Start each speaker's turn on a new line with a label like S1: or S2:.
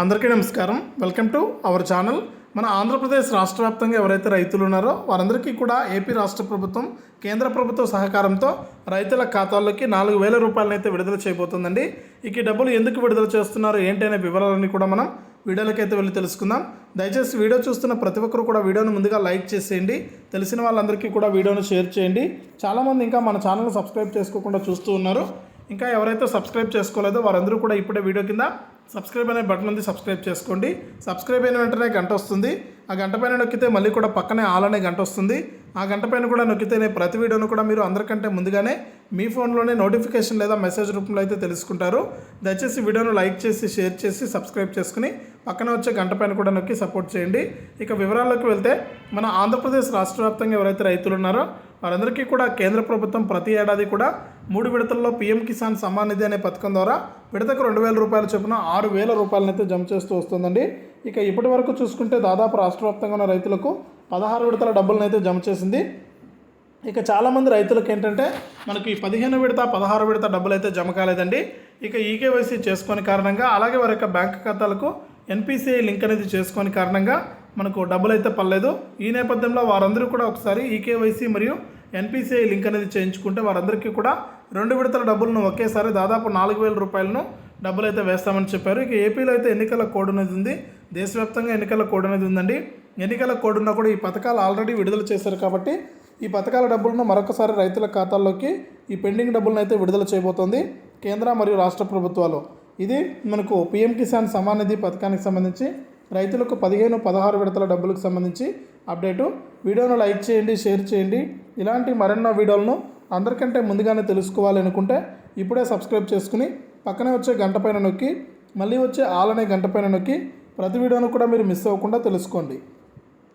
S1: అందరికీ నమస్కారం. Welcome to our channel. మన ఆంధ్రప్రదేశ్ రాష్ట్ర వ్యాప్తంగా ఎవరైతే రైతులు ఉన్నారో వారందరికీ కూడా ఏపీ రాష్ట్ర ప్రభుత్వం కేంద్ర ప్రభుత్వ సహకారంతో రైతుల ఖాతాల్లోకి నాలుగు వేల రూపాయలనైతే విడుదల చేయబోతుందండి. ఇక డబ్బులు ఎందుకు విడుదల చేస్తున్నారు ఏంటనే వివరాలన్నీ కూడా మనం వీడియోలకైతే వెళ్ళి తెలుసుకుందాం. దయచేసి వీడియో చూస్తున్న ప్రతి ఒక్కరు కూడా వీడియోను ముందుగా లైక్ చేసేయండి. తెలిసిన వాళ్ళందరికీ కూడా వీడియోను షేర్ చేయండి. చాలామంది ఇంకా మన ఛానల్ సబ్స్క్రైబ్ చేసుకోకుండా చూస్తూ ఉన్నారు. ఇంకా ఎవరైతే సబ్స్క్రైబ్ చేసుకోలేదో వారందరూ కూడా ఇప్పుడే వీడియో కింద సబ్స్క్రైబ్ అనే బటన్ ఉంది సబ్స్క్రైబ్ చేసుకోండి. సబ్స్క్రైబ్ అయిన వెంటనే గంట వస్తుంది. ఆ గంట పైన నొక్కితే మళ్ళీ కూడా పక్కనే ఆల్ అనే గంట వస్తుంది. ఆ గంట పైన కూడా నొక్కితే నేను ప్రతి వీడియోను కూడా మీరు అందరికంటే ముందుగానే మీ ఫోన్లోనే నోటిఫికేషన్ లేదా మెసేజ్ రూపంలో అయితే తెలుసుకుంటారు. దయచేసి వీడియోను లైక్ చేసి షేర్ చేసి సబ్స్క్రైబ్ చేసుకుని పక్కన వచ్చే గంట పైన కూడా నొక్కి సపోర్ట్ చేయండి. ఇక వివరాల్లోకి వెళ్తే మన ఆంధ్రప్రదేశ్ రాష్ట్ర వ్యాప్తంగా ఎవరైతే రైతులు ఉన్నారో వారందరికీ కూడా కేంద్ర ప్రభుత్వం ప్రతి ఏడాది కూడా మూడు విడతల్లో పీఎం కిసాన్ సమ్మాన్ నిధి అనే పథకం ద్వారా విడతకు రెండు వేల రూపాయల చొప్పున ఆరు వేల రూపాయలనైతే జమ చేస్తూ వస్తుందండి. ఇక ఇప్పటి వరకు చూసుకుంటే దాదాపు రాష్ట్ర వ్యాప్తంగా ఉన్న రైతులకు పదహారు విడతల డబ్బులను అయితే జమ చేసింది. ఇక చాలామంది రైతులకు ఏంటంటే మనకి పదిహేను విడత పదహారు విడత డబ్బులు అయితే జమ కాలేదండి. ఇక ఈకేవైసీ చేసుకొని కారణంగా అలాగే వారి యొక్క బ్యాంక్ ఖాతాలకు ఎన్పిసిఐ లింక్ అనేది చేసుకొని కారణంగా మనకు డబ్బులు అయితే పర్లేదు ఈ నేపథ్యంలో వారందరూ కూడా ఒకసారి ఈకేవైసీ మరియు ఎన్పిసిఐ లింక్ అనేది చేయించుకుంటే వారందరికీ కూడా రెండు విడతల డబ్బులను ఒకేసారి దాదాపు నాలుగు వేల రూపాయలను డబ్బులు అయితే వేస్తామని చెప్పారు. ఇక ఏపీలో అయితే ఎన్నికల కోడ్ అనేది ఉంది. దేశవ్యాప్తంగా ఎన్నికల కోడ్ అనేది ఉందండి. ఎన్నికల కోడ్ ఉన్నా కూడా ఈ పథకాలు ఆల్రెడీ విడుదల చేశారు కాబట్టి ఈ పథకాల డబ్బులను మరొకసారి రైతుల ఖాతాల్లోకి ఈ పెండింగ్ డబ్బులను అయితే విడుదల చేయబోతోంది కేంద్ర మరియు రాష్ట్ర ప్రభుత్వాలు. ఇది మనకు పిఎం కిసాన్ సమాన్ నిధి పథకానికి సంబంధించి రైతులకు పదిహేను పదహారు విడతల డబ్బులకు సంబంధించి అప్డేటు. వీడియోను లైక్ చేయండి షేర్ చేయండి. ఇలాంటి మరెన్నో వీడియోలను అందరికంటే ముందుగానే తెలుసుకోవాలనుకుంటే ఇప్పుడే సబ్స్క్రైబ్ చేసుకుని పక్కనే వచ్చే గంట పైన నొక్కి మళ్ళీ వచ్చే ఆల్ అనే గంట పైన నొక్కి ప్రతి వీడియోను కూడా మీరు మిస్ అవ్వకుండా తెలుసుకోండి.